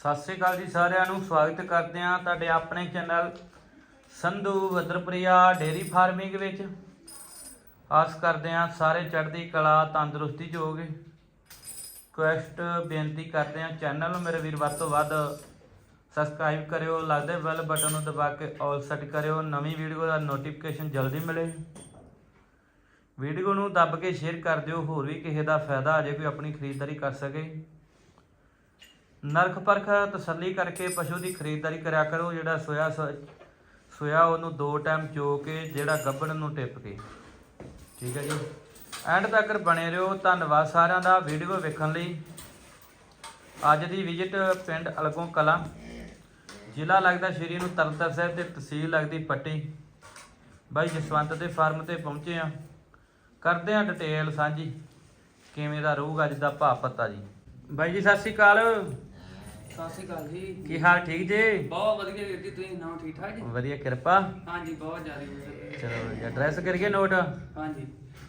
ਸਤਿ ਸ੍ਰੀ ਅਕਾਲ ਜੀ ਸਾਰਿਆਂ ਨੂੰ, ਸਵਾਗਤ ਕਰਦੇ ਹਾਂ ਤੁਹਾਡੇ ਆਪਣੇ ਚੈਨਲ ਸੰਧੂ ਵਦਰਪ੍ਰਿਆ ਡੇਰੀ ਫਾਰਮਿੰਗ ਵਿੱਚ। ਆਸ ਕਰਦੇ ਹਾਂ ਸਾਰੇ ਚੜ੍ਹਦੀ ਕਲਾ, ਤੰਦਰੁਸਤੀ 'ਚ ਹੋਗੇ ਕੁਐਸਟ ਬੇਨਤੀ ਕਰਦੇ ਹਾਂ ਚੈਨਲ ਨੂੰ ਮੇਰੇ ਵੀਰ ਵੱਧ ਤੋਂ ਵੱਧ ਸਬਸਕ੍ਰਾਈਬ ਕਰਿਓ ਲੱਗਦੇ ਬੈਲ ਬਟਨ ਨੂੰ ਦਬਾ ਕੇ ਆਲ ਸੈੱਟ ਕਰਿਓ, ਨਵੀਂ ਵੀਡੀਓ ਦਾ ਨੋਟੀਫਿਕੇਸ਼ਨ ਜਲਦੀ ਮਿਲੇ। ਵੀਡੀਓ ਨੂੰ ਦੱਬ ਕੇ ਸ਼ੇਅਰ ਕਰ ਦਿਓ, ਹੋਰ ਵੀ ਕਿਸੇ ਦਾ ਫਾਇਦਾ ਆ ਜੇ ਕੋਈ ਆਪਣੀ ਖਰੀਦਦਾਰੀ ਕਰ ਸਕੇ। ਨਰਖ ਪਰਖ ਤਸੱਲੀ ਕਰਕੇ ਪਸ਼ੂ ਦੀ ਖਰੀਦਦਾਰੀ ਕਰਿਆ ਕਰੋ, ਜਿਹੜਾ ਸੋਇਆ ਸੋ- ਸੋਇਆ ਉਹਨੂੰ ਦੋ ਟਾਈਮ ਚੋ ਕੇ ਜਿਹੜਾ ਗੱਭਣ ਨੂੰ ਟਿੱਪ ਕੇ। ਠੀਕ ਹੈ ਜੀ? ਐਂਡ ਤੱਕ ਬਣੇ ਰਹੋ। ਧੰਨਵਾਦ ਸਾਰਿਆਂ ਦਾ ਵੀਡੀਓ ਵੇਖਣ ਲਈ। ਅੱਜ ਦੀ ਵਿਜ਼ਿਟ ਪਿੰਡ ਅਲਗੋਂ ਕਲਾਂ। ਜ਼ਿਲ੍ਹਾ ਲੱਗਦਾ ਸ਼੍ਰੀ ਨੂੰ ਤਰਨਤਾਰਨ ਸਾਹਿਬ ਤੇ ਤਹਿਸੀਲ ਲੱਗਦੀ ਪੱਟੀ। ਬਾਈ ਜਸਵੰਤ ਦੇ ਫਾਰਮ ਤੇ ਪਹੁੰਚੇ ਆ ਕਰਦੇ ਆ ਡਿਟੇਲ ਸਾਂਝੀ। ਕਿਵੇਂ ਦਾ ਰਹੂਗਾ ਅੱਜ ਦਾ ਭਾਅ ਪੱਤਾ ਜੀ? ਬਾਈ ਜੀ, ਸਤਿ ਸ਼੍ਰੀ ਅਕਾਲ। ਸਤਿ ਸ਼੍ਰੀ ਅਕਾਲ ਜੀ। ਕੀ ਹਾਲ ਠੀਕ ਜੀ? ਬਹੁਤ ਵਧੀਆ ਵੀਰ ਜੀ ਤੁਸੀਂ ਨਾਮ ਠੀਕ ਠਾਕ ਜੀ? ਵਧੀਆ ਕਿਰਪਾ। ਹਾਂਜੀ ਬਹੁਤ ਜ਼ਿਆਦਾ ਵਧੀਆ। ਚਲੋ ਐਡਰੈਸ ਕਰੀਏ ਨੋਟ? ਹਾਂਜੀ।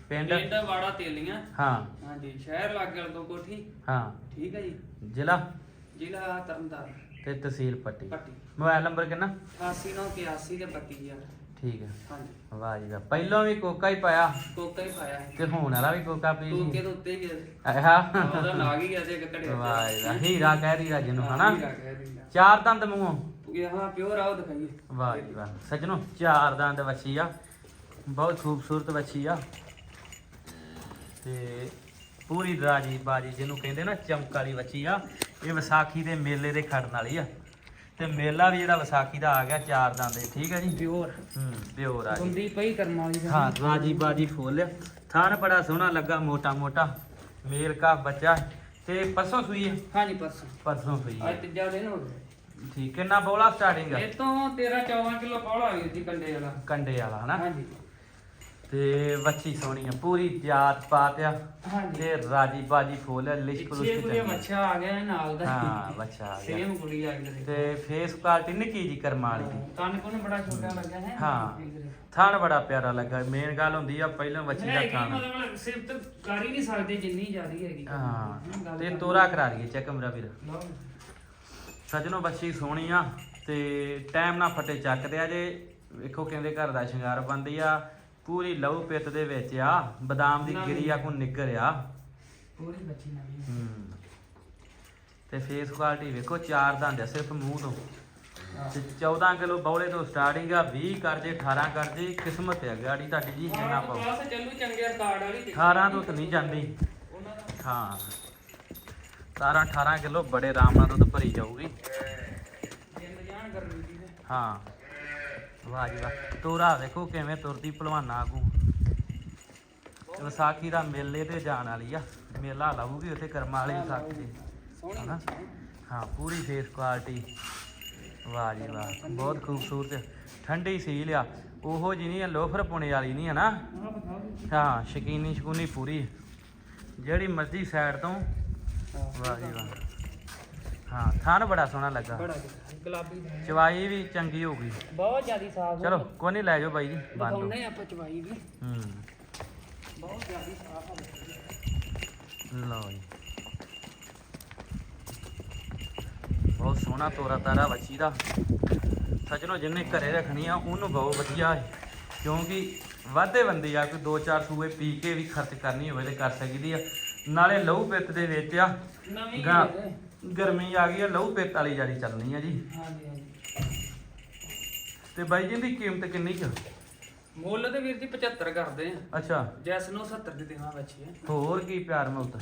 ਪਿੰਡ ਪਿੰਡ ਵਾੜਾ ਤੇਲੀਆਂ। ਹਾਂ। ਹਾਂਜੀ ਸ਼ਹਿਰ ਲਾਗੇ ਤੋਂ ਕੋਠੀ। ਹਾਂ। ਠੀਕ ਹੈ ਜੀ। ਜ਼ਿਲ੍ਹਾ? ਜ਼ਿਲ੍ਹਾ ਤਰਨਤਾਰਨ। ਤੇ ਤਹਿਸੀਲ ਪੱਟੀ। ਪੱਟੀ। ਮੋਬਾਈਲ ਨੰਬਰ ਕਿੰਨਾ? 8981 ਤੇ 32000 ਠੀਕ ਹੈ। ਹਾਂਜੀ। ਵਾਹ ਜੀ ਵਾਹ। ਪਹਿਲਾਂ ਵੀ ਕੋਕਾ ਹੀ ਪਾਇਆ। ਕੋਕਾ ਹੀ ਪਾਇਆ ਤੇ ਹੁਣ ਵਾਲਾ ਵੀ ਕੋਕਾ ਪੀ ਕੋਕੇ ਦੇ ਉੱਤੇ ਹੀ ਹੈ। ਆਹਾ ਉਹਦਾ ਨਾਗ ਹੀ ਹੈ ਤੇ ਇੱਕ ਘੜਿਆ। ਵਾਹ ਜੀ ਵਾਹ। ਹੀਰਾ ਕਹਿ ਰਹੀ ਰਾਜ ਨੂੰ ਹਨਾ? ਚਾਰ ਦੰਦ ਮੂੰਹੋਂ। ਇਹ ਹਾਂ ਪਿਓਰ ਆਓ ਦਿਖਾਈਏ। ਵਾਹ ਜੀ ਵਾਹ। ਸੱਜਣੋ ਚਾਰ ਦੰਦ ਵੱਛੀ ਆ। ਬਹੁਤ ਖੂਬਸੂਰਤ ਵੱਛੀ ਆ। ਤੇ ਪੂਰੀ ਰਾਜੀ ਬਾਜੀ ਜਿਹਨੂੰ ਕਹਿੰਦੇ ਨਾ ਚਮਕ ਵਾਲੀ ਵੱਛੀ ਆ। ਇਹ ਵਿਸਾਖੀ ਦੇ ਮੇਲੇ ਦੇ ਖੜਨ ਵਾਲੀ ਆ। ਤੇ ਮੇਲਾ ਵੀ ਜਿਹੜਾ ਵਿਸਾਖੀ ਦਾ ਆ ਗਿਆ ਚਾਰ ਦੰਦ ਦੇ ਠੀਕ ਹੈ ਜੀ? ਪਿਓਰ। ਹੂੰ ਪਿਓਰ ਆ ਗਈ ਗੁੰਦੀ ਪਈ ਕਰਮ ਵਾਲੀ ਦਾ। ਹਾਂ ਰਾਜੀ ਬਾਜੀ ਫੁੱਲ। ਆ ਥਾਨ ਬੜਾ ਸੋਹਣਾ ਲੱਗਾ ਮੋਟਾ ਮੋਟਾ ਮੇਲ ਕਾ ਬੱਚਾ। ਤੇ ਪਰਸੋਂ ਸੂਈ ਹੈ? ਹਾਂਜੀ ਪਰਸੋਂ। ਪਰਸੋਂ ਸੂਈ ਹੈ। ਅੱਜ ਤੀਜਾ ਦਿਨ ਹੋ ਗਿਆ। ਠੀਕ ਕਿੰਨਾ ਬੋਲਾ ਸਟਾਰਟਿੰਗ ਇਹ ਤੋਂ 13 14 ਕਿਲੋ ਪੌੜਾ ਵੀਰ ਜੀ ਕੰਡੇ ਵਾਲਾ। ਕੰਡੇ ਵਾਲਾ ਹਨਾ? ਹਾਂਜੀ ਤੇ ਵੱਛੀ ਸੋਹਣੀ ਆ ਪੂਰੀ ਜਾਤ ਪਾਤ ਆ ਹਾਂਜੀ। ਤੇ ਰਾਜੀ ਬਾਜੀ ਫੁੱਲ ਆ ਲਿਸ਼ਕ ਪਿੱਛੇ ਲੁਸ਼ਕ ਕੋਈ ਚੰਗੀ ਬੱਚਾ ਆ ਗਿਆ ਇਹ ਨਾਲ ਦਾ। ਹਾਂ ਬੱਚਾ ਆ ਗਿਆ। ਸੇਮ ਕੁੜੀ ਆ ਗਈ। ਤੇ ਫੇਸ ਕੁਆਲਿਟੀ ਨਿੱਕੀ ਜੀ ਕਰਮਾਂ ਵਾਲੀ ਦੀ। ਕੋਨ ਬੜਾ ਛੋਟਾ ਲੱਗਾ ਹੈ। ਹਾਂ। ਥਾਣ ਬੜਾ ਪਿਆਰਾ ਲੱਗਾ। ਮੇਨ ਗੱਲ ਹੁੰਦੀ ਆ ਪਹਿਲਾਂ ਵੱਛੀ ਦਾ ਥਾਣ। ਮਤਲਬ ਸਿਫਤ ਕਰ ਹੀ ਨਹੀਂ ਸਕਦੇ ਜਿੰਨੀ ਜ਼ਿਆਦੀ ਹੈਗੀ। ਹਾਂ ਤੇ ਤੋਰਾ ਕਰਾ ਲਈਏ ਚੈੱਕ ਮੇਰਾ ਵੀਰ। ਲਓ। ਸੱਜਣੋ ਬੱਚੀ ਸੋਹਣੀ ਆ ਤੇ ਟਾਈਮ ਨਾਲ ਫੱਟੇ ਚੱਕਦੇ ਆ ਜੇ। ਵੇਖੋ ਕਹਿੰਦੇ ਘਰ ਦਾ ਸ਼ਿੰਗਾਰ ਬੰਦੀ ਆ। ਪੂਰੀ ਲਹੂ ਪਿੱਤ ਦੇ ਵਿੱਚ ਆ ਬਦਾਮ ਦੀ ਗਿਰੀ ਆ ਕੋ ਨਿੱਗਰ ਆ। ਪੂਰੀ ਬੱਚੀ ਨਵੀਂ ਹੂੰ। ਤੇ ਫੇਸ ਕੁਆਲਿਟੀ ਵੇਖੋ ਚਾਰ ਦੰਦ ਆ ਸਿਰਫ ਮੂੰਹ ਤੋਂ। ਤੇ 14 ਕਿਲੋ ਬੌਲੇ ਤੋਂ ਸਟਾਰਟਿੰਗ ਆ 20 ਕਰ ਜੇ 18 ਕਰ ਜੇ ਕਿਸਮਤ ਹੈ ਗਾੜੀ ਤੁਹਾਡੀ ਜੀ ਜਿੰਨਾ ਪਾਓ। ਕਲਾਸ ਚੱਲੂ ਚੰਗੇ ਰਿਕਾਰਡ ਵਾਲੀ ਤੇ 18 ਤੋਂ ਤਾਂ ਨਹੀਂ ਜਾਂਦੀ। ਉਹਨਾਂ ਦਾ। ਹਾਂ। 17 18 ਕਿਲੋ ਬੜੇ ਆਰਾਮ ਨਾਲ ਦੁੱਧ ਭਰੀ ਜਾਊਗੀ। ਹਾਂ। ਵਾਹ ਜੀ ਵਾਹ। ਤੋਰਾ ਵੇਖੋ ਕਿਵੇਂ ਤੁਰਦੀ ਭਲਵਾਨਾ ਆਗੂ ਵਿਸਾਖੀ ਦਾ ਮੇਲੇ ਤੇ ਜਾਣ ਵਾਲੀ ਆ। ਮੇਲਾ ਲਾਊਗੀ ਉੱਥੇ ਕਰਮਾਂ ਵਾਲੀ ਵਿਸਾਖੀ ਦੀ ਸੋਹਣੀ ਹਨਾ? ਹਾਂ, ਪੂਰੀ ਫੇਸ ਕੁਆਲਿਟੀ ਵਾਹ ਜੀ ਵਾਹ, ਬਹੁਤ ਖੂਬਸੂਰਤ। ਠੰਡੀ ਸੀਲ ਆ। ਉਹੋ ਜੀ ਨਹੀਂ ਲੋਫਰ ਪੁਣੇ ਵਾਲੀ ਨਹੀਂ ਹੈ ਨਾ? ਹਾਂ, ਸ਼ਕੀਨੀ ਸ਼ਕੂਨੀ ਪੂਰੀ। ਜਿਹੜੀ ਮਰਜ਼ੀ ਸਾਈਡ ਤੋਂ। ਹਾਂ। ਵਾਹ ਜੀ ਵਾਹ। ਹਾਂ ਥਣ ਬੜਾ ਸੋਹਣਾ ਲੱਗਾ। ਬੜਾ ਗੁਲਾਬੀ। ਚਵਾਈ ਵੀ ਚੰਗੀ ਹੋ ਗਈ। ਬਹੁਤ ਜ਼ਿਆਦੀ ਸਾਫ਼ ਚਲੋ ਕੋਈ ਨਹੀਂ ਲੈ ਜਾਓ ਬਾਈ ਜੀ ਬੰਦ ਦਿਖਾਉਂਦੇ ਆਪਾਂ ਚਵਾਈ ਵੀ। ਹੂੰ। ਬਹੁਤ ਜ਼ਿਆਦੀ ਸਾਫ਼ ਆ ਲਓ ਜੀ। ਬਹੁਤ ਸੋਹਣਾ ਤੋਰਾ ਤਾਰਾ ਵੱਛੀ ਦਾ। ਸੱਜਣੋ ਜਿੰਨੇ ਘਰੇ ਰੱਖਣੀ ਆ ਉਹਨੂੰ ਬਹੁਤ ਵਧੀਆ ਹੈ। ਕਿਉਂਕਿ ਵਾਧੇ ਬੰਦੇ ਆ ਕੋਈ ਦੋ ਚਾਰ ਸੂਏ ਪੀ ਕੇ ਵੀ ਖਰਚ ਕਰਨੀ ਹੋਵੇ ਤੇ ਕਰ ਸਕਦੀ ਆ। ਨਾਲੇ ਲਹੂ ਪਿੱਤ ਦੇ ਵਿੱਚ ਆ ਨਵੀਂ। ਗਰਮੀ ਆ ਗਈ ਆ ਲਹੂ ਪਿੱਤ ਵਾਲੀ ਜਾਰੀ ਚੱਲਣੀ ਆ ਜੀ। ਹਾਂਜੀ ਹਾਂਜੀ। ਤੇ ਬਾਈ ਜੀ ਦੀ ਕੀਮਤ ਕਿੰਨੀ ਕੁ? ਮੁੱਲ ਤੇ ਵੀਰ ਜੀ 75 ਕਰਦੇ ਆ। ਅੱਛਾ। ਜੈਸ ਨੂੰ 70 ਦੀ ਦੇਵਾਂ ਬੱਚੀ ਹੈ ਹੋਰ ਕੀ ਪਿਆਰ ਮੁਲਤ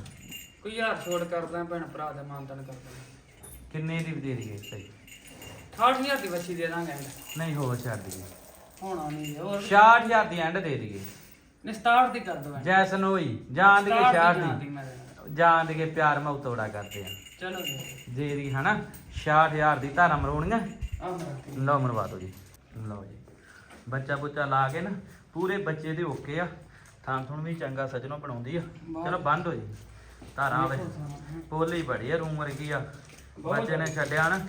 ਕੋਈ ਯਾਰ ਛੋੜ ਕਰਦਾ ਭੈਣ ਭਰਾ ਦਾ ਮਾਨਤਨ ਕਰਦਾ। ਕਿੰਨੇ ਦੀ ਦੇ ਦਈਏ ਸਹੀ 68000 ਦੀ ਬੱਚੀ ਦੇ ਦਾਂਗੇ। ਨਹੀਂ ਹੋਰ ਛੱਡ ਦਈਏ ਹੋਣਾ ਨਹੀਂ ਹੋਰ 66000 ਦੀ ਐਂਡ ਦੇ ਦਈਏ। ਨਿਸਤਾਰ ਦੀ ਕਰ ਦੋ ਜੈਸਨ ਹੋਈ ਜਾਨ ਦੀ ਕੇ ਛਾੜ ਦੀ ਦੀ? ਮੈਂ। ਦੇ ਪਿਆਰ ਮੈਂ ਤੋੜਾ ਕਰਦੇ ਆ। ਚਲੋ ਜੀ। ਦੇ ਦੀ ਹਨਾ? 66000 ਦੀ ਧਾਰਾ ਮਰੋਣੀਆਂ ਆਹ ਮਰਤੀ ਲਓ ਮਰਵਾ ਦਿਓ ਜੀ। ਲਓ ਜੀ। ਬੱਚਾ ਬੁੱਚਾ ਲਾ ਕੇ ਨਾ ਪੂਰੇ ਬੱਚੇ ਦੇ ਓਕੇ ਆ। ਥਾਂ ਥੁਣ ਵੀ ਚੰਗਾ ਸਜਣੋਂ ਬਣਾਉਂਦੀ ਆ। ਚਲੋ ਬੰਦ ਹੋ ਜੀ। ਧਾਰਾਂ ਵੇ। ਪੋਲੀ ਬੜੀ ਆ ਰੂਮ ਵਰਗੀ ਆ। ਬੱਚੇ ਨੇ ਛੱਡਿਆ ਨਾ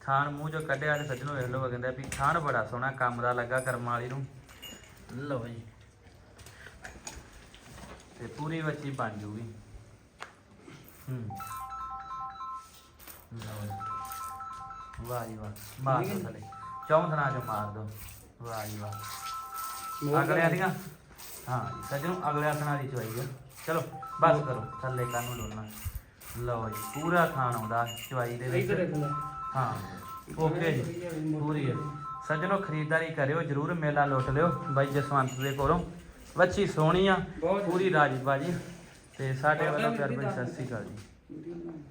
ਥਾਨ ਮੂੰਹ ਚੋਂ ਕੱਢਿਆ ਤੇ ਸੱਜਣੋਂ ਵੇਖ ਲਓ ਕਹਿੰਦਾ ਵੀ ਥਾਨ ਬੜਾ ਸੋਹਣਾ ਕੰਮ ਦਾ ਲੱਗਾ ਕਰਮ ਵਾਲੀ ਨੂੰ। ਲਓ ਜੀ। ਤੇ ਪੂਰੀ ਬੱਚੀ ਬਣ ਜੂਗੀ। ਹੂੰ। ਜੀ ਵਾਹ ਜੀ ਵਾਹ। ਮਾਰ ਦੋ ਥਲੇ ਚੌਂ ਥਣਾ ਚੋਂ ਮਾਰ ਦੋ। ਵਾਹ ਜੀ ਵਾਹ। ਮੋਹ ਅਗਲੇ ਦੀਆਂ ਹਾਂ ਜੀ ਸੱਜਣੋ ਅਗਲੇ ਆਸਣਾ ਦੀ ਚਵਾਈ ਆ। ਚਲੋ ਬਸ ਕਰੋ। ਥੱਲੇ ਕੰਨ ਨੂੰ ਡੋਲਣਾ। ਲਓ ਜੀ ਪੂਰਾ ਖਾਣ ਆਉਂਦਾ ਚਵਾਈ ਦੇ ਵਿੱਚ। ਹਾਂ ਓਕੇ ਜੀ ਪੂਰੀ ਹੈ ਸੱਜਣੋ ਖਰੀਦਦਾਰੀ ਕਰਿਓ ਜਰੂਰ ਮੇਲਾ ਲੁੱਟ ਲਿਓ। ਬਾਈ ਜਸਵੰਤ ਦੇ ਕੋਲੋਂ। ਵੱਛੀ ਸੋਹਣੀ ਆ ਪੂਰੀ ਰਾਜੀ ਬਾਜੀ ਤੇ ਸਾਡੇ ਵੱਲੋਂ ਪਿਆਰ ਭਰੀ ਸਤਿ ਸ਼੍ਰੀ ਅਕਾਲ ਜੀ।